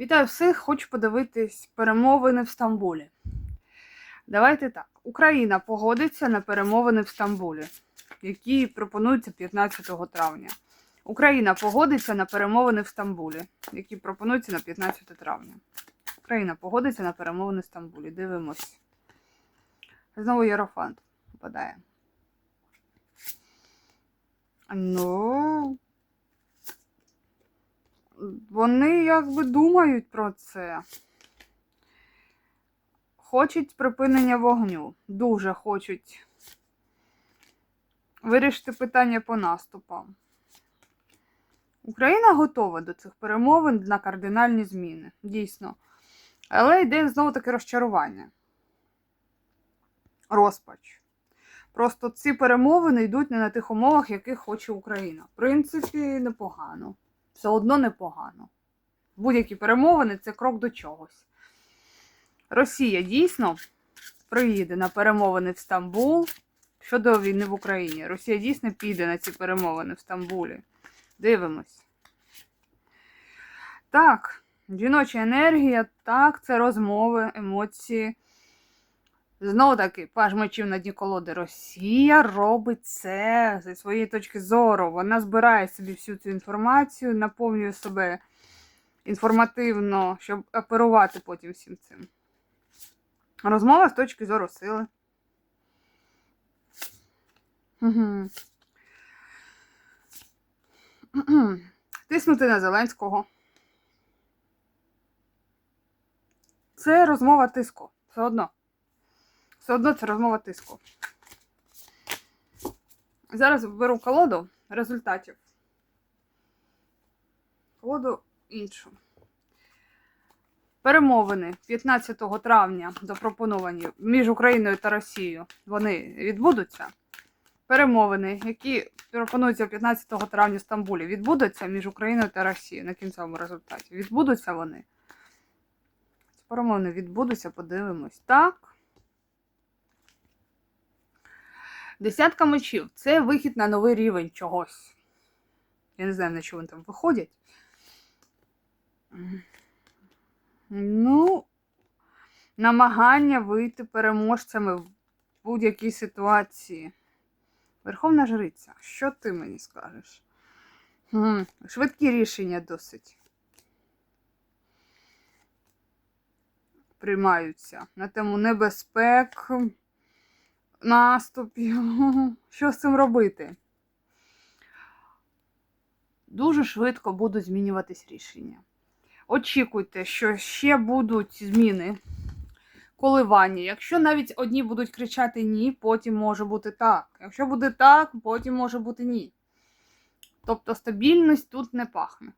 Вітаю всіх! Хочу подивитись перемовини в Стамбулі. Давайте так. Україна погодиться на перемовини в Стамбулі, які пропонуються 15 травня. Україна погодиться на перемовини в Стамбулі, які пропонуються на 15 травня. Україна погодиться на перемовини в Стамбулі. Дивимось. Знову Єрофант випадає. Ну. Вони якби думають про це. Хочуть припинення вогню. Дуже хочуть вирішити питання по наступам. Україна готова до цих перемовин на кардинальні зміни. Дійсно. Але йде знову таки розчарування. Розпач. Просто ці перемовини йдуть не на тих умовах, яких хоче Україна. В принципі, непогано все одно непогано. Будь-які перемовини це крок до чогось. Росія дійсно приїде на перемовини в Стамбул щодо війни в Україні. Росія дійсно піде на ці перемовини в Стамбулі. Дивимось. Так, жіноча енергія, так, це розмови, емоції. Знову таки, паж мечів на дні колоди. Росія робить це зі своєї точки зору. Вона збирає собі всю цю інформацію, наповнює себе інформативно, щоб оперувати потім всім цим. Розмова з точки зору сили. Угу. Тиснути на Зеленського. Це розмова тиску. Все одно. Все одно це розмова тиску. Зараз беру колоду результатів. Колоду іншу. Перемовини 15 травня запропоновані між Україною та Росією. Вони відбудуться. Перемовини, які пропонуються 15 травня в Стамбулі, відбудуться між Україною та Росією на кінцевому результаті. Відбудуться вони. Перемовини відбудуться, подивимось. Так. Десятка мечів це вихід на новий рівень чогось. Я не знаю, на що вони там виходять. Ну, намагання вийти переможцями в будь-якій ситуації. Верховна жриця, що ти мені скажеш? Швидкі рішення досить. Приймаються на тему небезпек наступів. Що з цим робити? Дуже швидко будуть змінюватись рішення. Очікуйте, що ще будуть зміни, коливання. Якщо навіть одні будуть кричати ні, потім може бути так. Якщо буде так, потім може бути ні. Тобто стабільність тут не пахне.